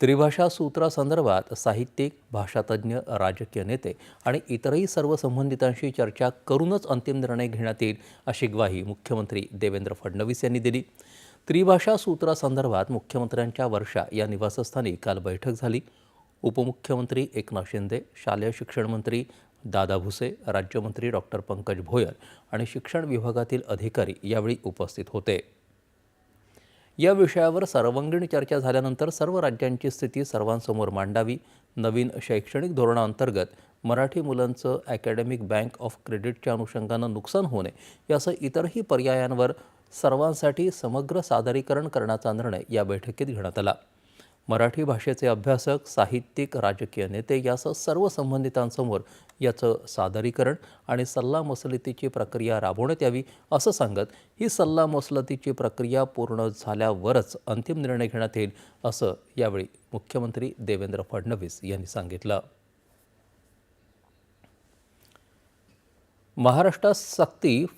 त्रिभाषा सूत्रासंदर्भात साहित्यिक भाषातज्ज्ञ राजकीय नेते आणि इतरही सर्व संबंधितांशी चर्चा करूनच अंतिम निर्णय घेण्यात येईल अशी ग्वाही मुख्यमंत्री देवेंद्र फडणवीस यांनी दिली. त्रिभाषा सूत्रासंदर्भात मुख्यमंत्र्यांच्या वर्षा या निवासस्थानी काल बैठक झाली. उपमुख्यमंत्री एकनाथ शिंदे शालेय शिक्षण मंत्री दादा भुसे राज्यमंत्री डॉक्टर पंकज भोयर आणि शिक्षण विभागातील अधिकारी यावेळी उपस्थित होते. या विषयावर सर्वांगीण चर्चा झाल्यानंतर सर्व राज्यांची स्थिती सर्वांसमोर मांडावी. नवीन शैक्षणिक धोरणाअंतर्गत मराठी मुलांचं अकॅडमिक बँक ऑफ क्रेडिटच्या अनुषंगानं नुकसान होऊ नये यासह इतरही पर्यायांवर सर्वांसाठी समग्र सादरीकरण करण्याचा निर्णय या बैठकीत घेण्यात आला. मराठी भाषेचे अभ्यासक साहित्यिक राजकीय नेते यासह सर्व संबंधितांसमोर याचं सादरीकरण आणि सल्लामसलतीची प्रक्रिया राबवण्यात यावी असं सांगत ही सल्लामसलतीची प्रक्रिया पूर्ण झाल्यावरच अंतिम निर्णय घेण्यात येईल असं यावेळी मुख्यमंत्री देवेंद्र फडणवीस यांनी सांगितलं. महाराष्ट्रात सक्ती